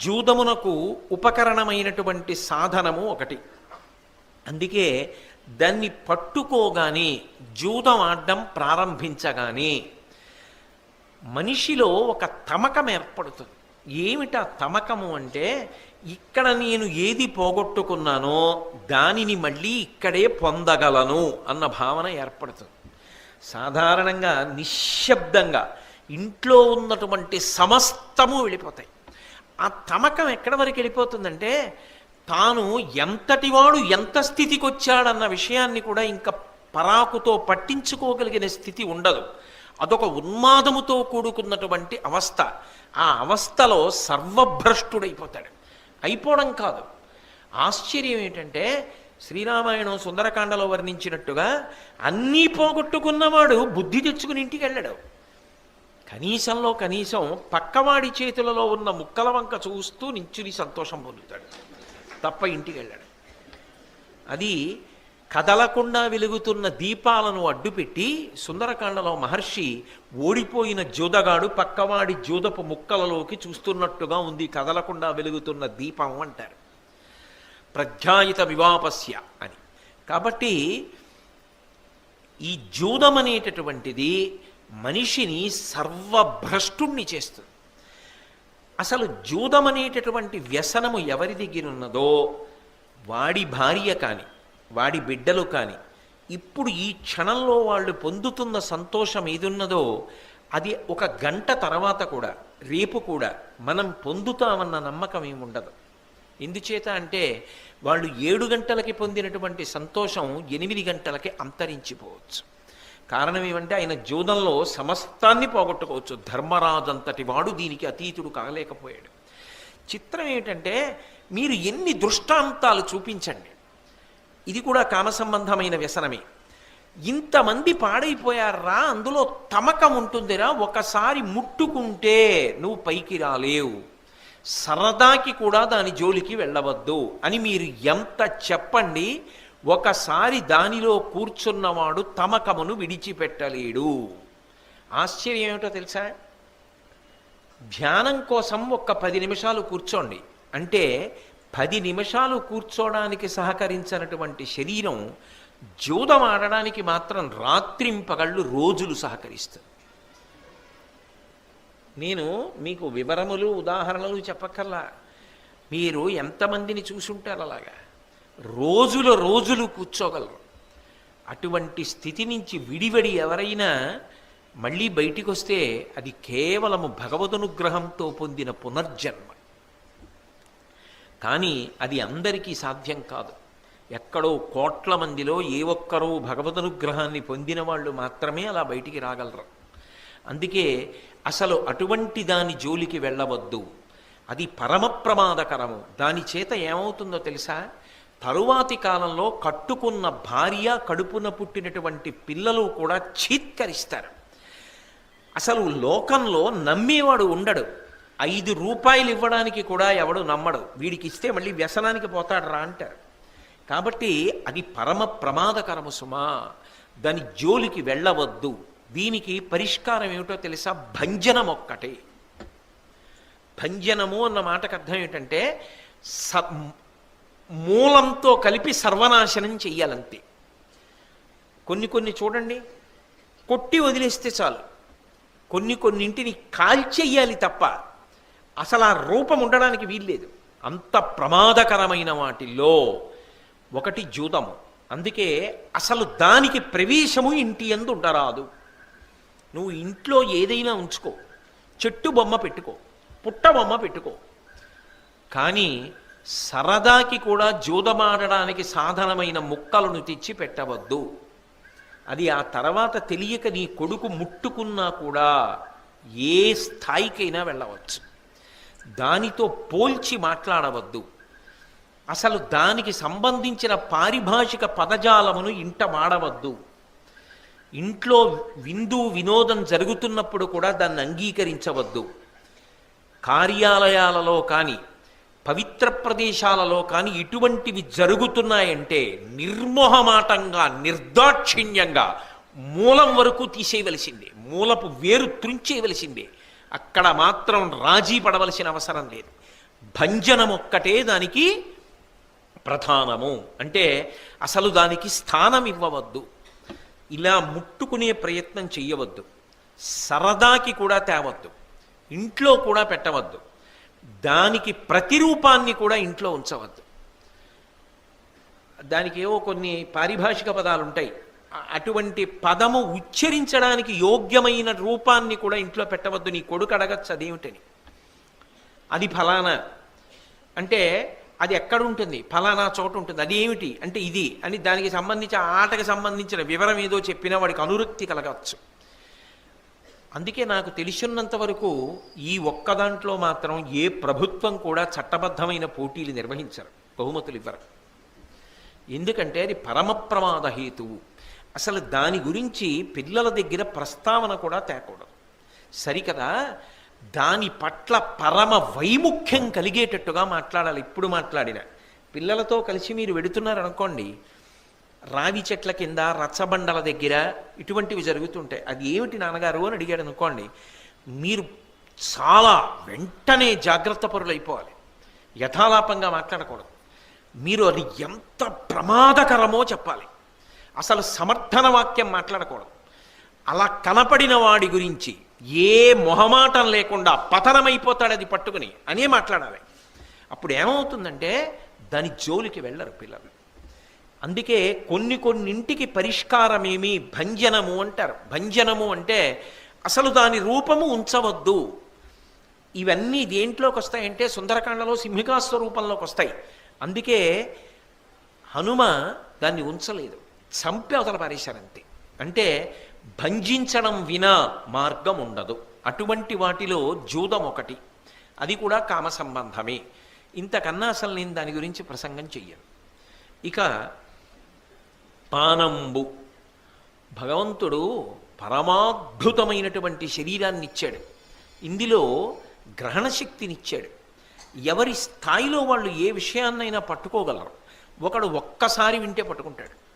జూదమునకు ఉపకరణమైనటువంటి సాధనము ఒకటి. అందుకే దాన్ని పట్టుకోగానే జూదం ఆడడం ప్రారంభించగానే మనిషిలో ఒక తమకం ఏర్పడుతుంది. ఏమిటా తమకము అంటే ఇక్కడ నేను ఏది పోగొట్టుకున్నానో దానిని మళ్ళీ ఇక్కడే పొందగలను అన్న భావన ఏర్పడుతుంది. సాధారణంగా నిశ్శబ్దంగా ఇంట్లో ఉన్నటువంటి సమస్తము వెళ్ళిపోతాయి. ఆ తమకం ఎక్కడి వరకు వెళ్ళిపోతుందంటే తాను ఎంతటివాడు ఎంత స్థితికి వచ్చాడన్న విషయాన్ని కూడా ఇంకా పరాకుతో పట్టించుకోగలిగిన స్థితి ఉండదు. అదొక ఉన్మాదముతో కూడుకున్నటువంటి అవస్థ. ఆ అవస్థలో సర్వభ్రష్టుడైపోతాడు. అయిపోవడం కాదు. ఆశ్చర్యం ఏంటంటే శ్రీరామాయణం సుందరకాండలో వర్ణించినట్టుగా అన్నీ పోగొట్టుకున్నవాడు బుద్ధి తెచ్చుకుని ఇంటికి వెళ్ళాడు. కనీసంలో కనీసం పక్కవాడి చేతులలో ఉన్న ముక్కల వంక చూస్తూ నించుని సంతోషం పొందుతాడు. తప్ప ఇంటికి వెళ్ళాడు. అది కదలకుండా వెలుగుతున్న దీపాలను అడ్డుపెట్టి సుందరకాండలో మహర్షి ఓడిపోయిన జూదగాడు పక్కవాడి జూదపు ముక్కలలోకి చూస్తున్నట్టుగా ఉంది. కదలకుండా వెలుగుతున్న దీపం అంటారు. ప్రజ్ఞాయిత వివాపస్య అని. కాబట్టి ఈ జూదం అనేటటువంటిది మనిషిని సర్వభ్రష్టుణ్ణి చేస్తుంది. అసలు జూదమనేటటువంటి వ్యసనము ఎవరి దగ్గర ఉన్నదో వాడి భార్య కాని వాడి బిడ్డలు కాని ఇప్పుడు ఈ క్షణంలో వాళ్ళు పొందుతున్న సంతోషం ఏదున్నదో అది ఒక గంట తర్వాత కూడా రేపు కూడా మనం పొందుతామన్న నమ్మకం ఏమి ఉండదు. ఎందుచేత అంటే వాళ్ళు ఏడు గంటలకి పొందినటువంటి సంతోషం ఎనిమిది గంటలకి అంతరించిపోవచ్చు. కారణం ఏమంటే ఆయన జూదంలో సమస్తాన్ని పోగొట్టుకోవచ్చు. ధర్మరాజు అంతటి వాడు దీనికి అతీతుడు కాగలేకపోయాడు చిత్రం ఏమిటంటే మీరు ఎన్ని దృష్టాంతాలు చూపించండి. ఇది కూడా కామసంబంధమైన వ్యసనమే. ఇంతమంది పాడైపోయారా అందులో తమకం ఉంటుందిరా ఒకసారి ముట్టుకుంటే నువ్వు పైకి రాలేవు. సరదాకి కూడా దాని జోలికి వెళ్ళవద్దు అని మీరు ఎంత చెప్పండి ఒకసారి దానిలో కూర్చున్నవాడు తమకమును విడిచిపెట్టలేడు. ఆశ్చర్యం ఏమిటో తెలుసా? ధ్యానం కోసం ఒక్క పది నిమిషాలు కూర్చోండి. అంటే పది నిమిషాలు కూర్చోడానికి సహకరించినటువంటి శరీరం జూదం ఆడడానికి మాత్రం రాత్రింపగళ్ళు రోజులు సహకరిస్తుంది. నేను మీకు వివరములు ఉదాహరణలు చెప్పక్కర్లా. మీరు ఎంతమందిని చూసుంటారు అలాగా? రోజుల రోజులు కూర్చోగలరు. అటువంటి స్థితి నుంచి విడివడి ఎవరైనా మళ్ళీ బయటికి వస్తే అది కేవలము భగవదనుగ్రహంతో పొందిన పునర్జన్మ. కానీ అది అందరికీ సాధ్యం కాదు. ఎక్కడో కోట్ల మందిలో ఏ ఒక్కరో భగవదనుగ్రహాన్ని పొందిన వాళ్ళు మాత్రమే అలా బయటికి రాగలరు. అందుకే అసలు అటువంటి దాని జోలికి వెళ్ళవద్దు. అది పరమ ప్రమాదకరము. దాని చేత ఏమవుతుందో తెలుసా? తరువాతి కాలంలో కట్టుకున్న భార్య కడుపున పుట్టినటువంటి పిల్లలు కూడా చీత్కరిస్తారు. అసలు లోకంలో నమ్మేవాడు ఉండడు. ఐదు రూపాయలు ఇవ్వడానికి కూడా ఎవడు నమ్మడు. వీడికి ఇస్తే మళ్ళీ వ్యసనానికి పోతాడు రా అంటారు. కాబట్టి అది పరమ ప్రమాదకరము సుమా. దాని జోలికి వెళ్ళవద్దు. దీనికి పరిష్కారం ఏమిటో తెలుసా? భంజనం ఒక్కటే. భంజనము అన్న మాటకు అర్థం ఏంటంటే స మూలంతో కలిపి సర్వనాశనం చెయ్యాలంతే. కొన్ని కొన్ని చూడండి కొట్టి వదిలేస్తే చాలు. కొన్ని కొన్నింటిని కాల్చెయ్యాలి తప్ప అసలు ఆ రూపం ఉండడానికి వీల్లేదు. అంత ప్రమాదకరమైన వాటిల్లో ఒకటి జూదము. అందుకే అసలు దానికి ప్రవేశము ఇంటి ఎందు ఉండరాదు. నువ్వు ఇంట్లో ఏదైనా ఉంచుకో. చెట్టు బొమ్మ పెట్టుకో. పుట్ట బొమ్మ పెట్టుకో. కానీ సరదాకి కూడా జూదమాడడానికి సాధనమైన ముక్కలను తెచ్చి పెట్టవద్దు. అది ఆ తర్వాత తెలియక నీ కొడుకు ముట్టుకున్నా కూడా ఏ స్థాయికైనా వెళ్ళవచ్చు. దానితో పోల్చి మాట్లాడవద్దు. అసలు దానికి సంబంధించిన పారిభాషిక పదజాలమును ఇంట మాడవద్దు. ఇంట్లో విందు వినోదం జరుగుతున్నప్పుడు కూడా దాన్ని అంగీకరించవద్దు. కార్యాలయాలలో కానీ పవిత్ర ప్రదేశాలలో కానీ ఇటువంటివి జరుగుతున్నాయంటే నిర్మోహమాటంగా నిర్దాక్షిణ్యంగా మూలం వరకు తీసేయవలసిందే. మూలపు వేరు త్రుంచేయవలసిందే. అక్కడ మాత్రం రాజీ పడవలసిన అవసరం లేదు. భంజనం ఒక్కటే దానికి ప్రధానము. అంటే అసలు దానికి స్థానం ఇవ్వవద్దు. ఇలా ముట్టుకునే ప్రయత్నం చెయ్యవద్దు. సరదాకి కూడా తేవద్దు. ఇంట్లో కూడా పెట్టవద్దు. దానికి ప్రతిరూపాన్ని కూడా ఇంట్లో ఉంచవద్దు. దానికి ఏవో కొన్ని పారిభాషిక పదాలు ఉంటాయి అటువంటి పదము ఉచ్చరించడానికి యోగ్యమైన రూపాన్ని కూడా ఇంట్లో పెట్టవద్దు. నీ కొడుకు అడగచ్చు అదేమిటని. అది ఫలానా? అంటే అది ఎక్కడ ఉంటుంది ఫలానా చోట ఉంటుంది. అది ఏమిటి అంటే ఇది అని దానికి సంబంధించి ఆటకు ఆటకి సంబంధించిన వివరం ఏదో చెప్పినా వాడికి అనురక్తి కలగచ్చు అందుకే నాకు తెలిసినంత వరకు ఈ ఒక్క దాంట్లో మాత్రం ఏ ప్రభుత్వం కూడా చట్టబద్ధమైన పోటీలు నిర్వహించరు బహుమతులు ఇవ్వరు. ఎందుకంటే అది పరమ ప్రమాద హేతువు. అసలు దాని గురించి పిల్లల దగ్గర ప్రస్తావన కూడా తేకూడదు. సరికదా? దాని పట్ల పరమ వైముఖ్యం కలిగేటట్టుగా మాట్లాడాలి. ఇప్పుడు మాట్లాడిన పిల్లలతో కలిసి మీరు వెడుతున్నారనుకోండి రావి చెట్ల కింద రచ్చబండల దగ్గర ఇటువంటివి జరుగుతుంటాయి. అది ఏమిటి నాన్నగారు అని అడిగాడు అనుకోండి మీరు చాలా వెంటనే జాగ్రత్త పరులైపోవాలి యథాలాపంగా మాట్లాడకూడదు. మీరు అది ఎంత ప్రమాదకరమో చెప్పాలి. అసలు సమర్థన వాక్యం మాట్లాడకూడదు. అలా కనపడిన వాడి గురించి ఏ మొహమాటం లేకుండా పతనమైపోతాడు అది పట్టుకుని అనే మాట్లాడాలి. అప్పుడు ఏమవుతుందంటే దాని జోలికి వెళ్ళరు పిల్లలు. అందుకే కొన్ని కొన్నింటికి పరిష్కారమేమి భంజనము అంటారు. భంజనము అంటే అసలు దాని రూపము ఉంచవద్దు. ఇవన్నీ దేంట్లోకి వస్తాయంటే సుందరకాండలో సింహికా రూపంలోకి వస్తాయి. అందుకే హనుమ దాన్ని ఉంచలేదు. చంపి అవతల పారేశారంతే. అంటే భంజించడం వినా మార్గం ఉండదు. అటువంటి వాటిలో జూదం ఒకటి. అది కూడా కామ సంబంధమే ఇంతకన్నా అసలు నేను దాని గురించి ప్రసంగం చెయ్యను. ఇక పానంబు భగవంతుడు పరమాద్భుతమైనటువంటి శరీరాన్ని ఇచ్చాడు ఇందులో గ్రహణశక్తినిచ్చాడు. ఎవరి స్థాయిలో వాళ్ళు ఏ విషయాన్నైనా పట్టుకోగలరు. ఒకడు ఒక్కసారి వింటే పట్టుకుంటాడు.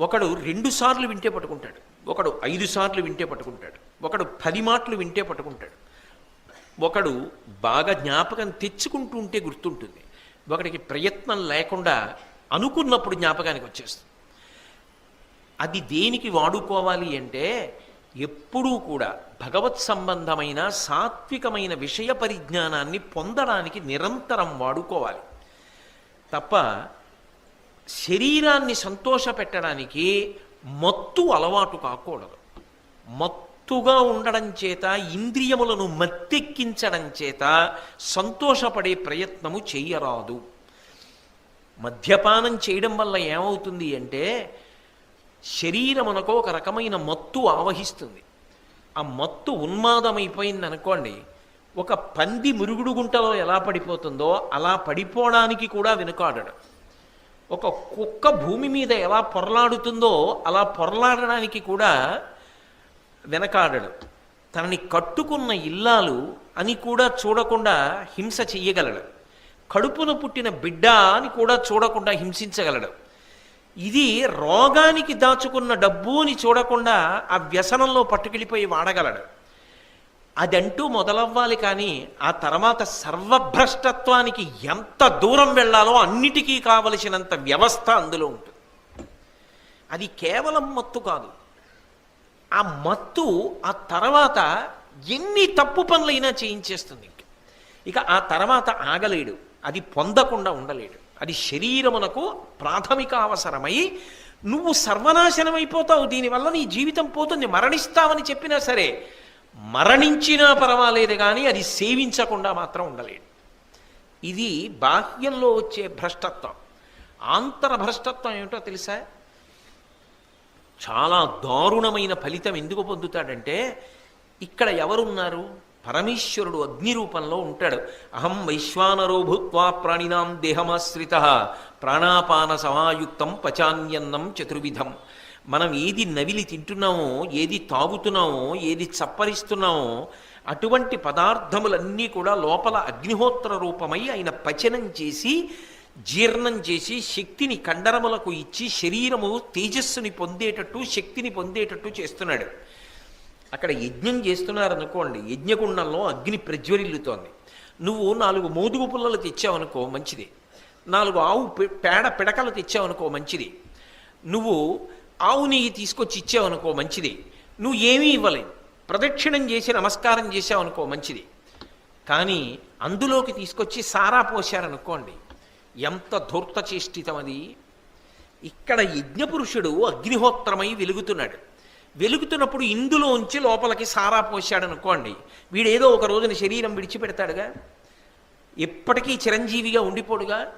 ఒకడు రెండు సార్లు వింటే పట్టుకుంటాడు. ఒకడు ఐదు సార్లు వింటే పట్టుకుంటాడు. ఒకడు పది మాటలు వింటే పట్టుకుంటాడు. ఒకడు బాగా జ్ఞాపకం తెచ్చుకుంటూ ఉంటే గుర్తుంటుంది. ఒకడికి ప్రయత్నం లేకుండా అనుకున్నప్పుడు జ్ఞాపకానికి వచ్చేస్తుంది. అది దేనికి వాడుకోవాలి అంటే ఎప్పుడూ కూడా భగవత్ సంబంధమైన సాత్వికమైన విషయ పరిజ్ఞానాన్ని పొందడానికి నిరంతరం వాడుకోవాలి. తప్ప శరీరాన్ని సంతోషపెట్టడానికి మత్తు అలవాటు కాకూడదు. మత్తుగా ఉండడం చేత ఇంద్రియములను మత్తెక్కించడం చేత సంతోషపడే ప్రయత్నము చేయరాదు మద్యపానం చేయడం వల్ల ఏమవుతుంది అంటే శరీరం శరీరమునకు ఒక రకమైన మత్తు ఆవహిస్తుంది. ఆ మత్తు ఉన్మాదమైపోయింది అనుకోండి ఒక పంది మురుగుడు గుంటలో ఎలా పడిపోతుందో అలా పడిపోవడానికి కూడా వెనుకాడడు. ఒక కుక్క భూమి మీద ఎలా పొరలాడుతుందో అలా పొరలాడడానికి కూడా వెనకాడడు. తనని కట్టుకున్న ఇల్లాలు అని కూడా చూడకుండా హింస చెయ్యగలడు. కడుపున పుట్టిన బిడ్డ అని కూడా చూడకుండా హింసించగలడు. ఇది రోగానికి దాచుకున్న డబ్బు అని చూడకుండా ఆ వ్యసనంలో పట్టుకెళ్ళిపోయి వాడగలడు. అదంటూ మొదలవ్వాలి కానీ ఆ తర్వాత సర్వభ్రష్టత్వానికి ఎంత దూరం వెళ్ళాలో అన్నిటికీ కావలసినంత వ్యవస్థ అందులో ఉంటుంది. అది కేవలం మత్తు కాదు. ఆ మత్తు ఆ తర్వాత ఎన్ని తప్పు పనులైనా చేయించేస్తుంది. ఇక ఆ తర్వాత ఆగలేడు. అది పొందకుండా ఉండలేడు. అది శరీరమునకు ప్రాథమిక అవసరమై నువ్వు సర్వనాశనమైపోతావు. దీనివల్ల నీ జీవితం పోతుంది. మరణిస్తావని చెప్పినా సరే మరణించినా పర్వాలేదు కానీ అది సేవించకుండా మాత్రం ఉండలేడు. ఇది బాహ్యంలో వచ్చే భ్రష్టత్వం. ఆంతర భ్రష్టత్వం ఏమిటో తెలుసా? చాలా దారుణమైన ఫలితం ఎందుకు పొందుతాడంటే ఇక్కడ ఎవరున్నారు? పరమేశ్వరుడు అగ్ని రూపంలో ఉంటాడు. అహం వైశ్వానరో భూత్వా ప్రాణినాం దేహమాశ్రిత. ప్రాణాపాన సమాయుక్తం పచాన్యన్నం చతుర్విధం. మనం ఏది నవిలి తింటున్నామో ఏది తాగుతున్నామో ఏది చప్పరిస్తున్నామో అటువంటి పదార్థములన్నీ కూడా లోపల అగ్నిహోత్ర రూపమై ఆయన పచనం చేసి జీర్ణం చేసి శక్తిని కండరములకు ఇచ్చి శరీరము తేజస్సుని పొందేటట్టు శక్తిని పొందేటట్టు చేస్తున్నాడు. అక్కడ యజ్ఞం చేస్తున్నారనుకోండి యజ్ఞగుండంలో అగ్ని ప్రజ్వరిల్లుతోంది. నువ్వు నాలుగు మోదుగు పుల్లలు తెచ్చావనుకో మంచిది. నాలుగు ఆవు పేడ పిడకలు తెచ్చావనుకో మంచిది. నువ్వు ఆవు నెయ్యి తీసుకొచ్చి ఇచ్చావనుకో మంచిది. నువ్వు ఏమీ ఇవ్వలేదు ప్రదక్షిణం చేసి నమస్కారం చేసావనుకో మంచిది. కానీ అందులోకి తీసుకొచ్చి సారా పోశారనుకోండి ఎంత ధూర్తచేష్టితం అది ఇక్కడ యజ్ఞపురుషుడు అగ్నిహోత్రమై వెలుగుతున్నాడు. వెలుగుతున్నప్పుడు ఇందులో ఉంచి లోపలికి సారా పోశాడు అనుకోండి వీడేదో ఒక రోజున శరీరం విడిచిపెడతాడుగా? ఎప్పటికీ చిరంజీవిగా ఉండిపోడుగా?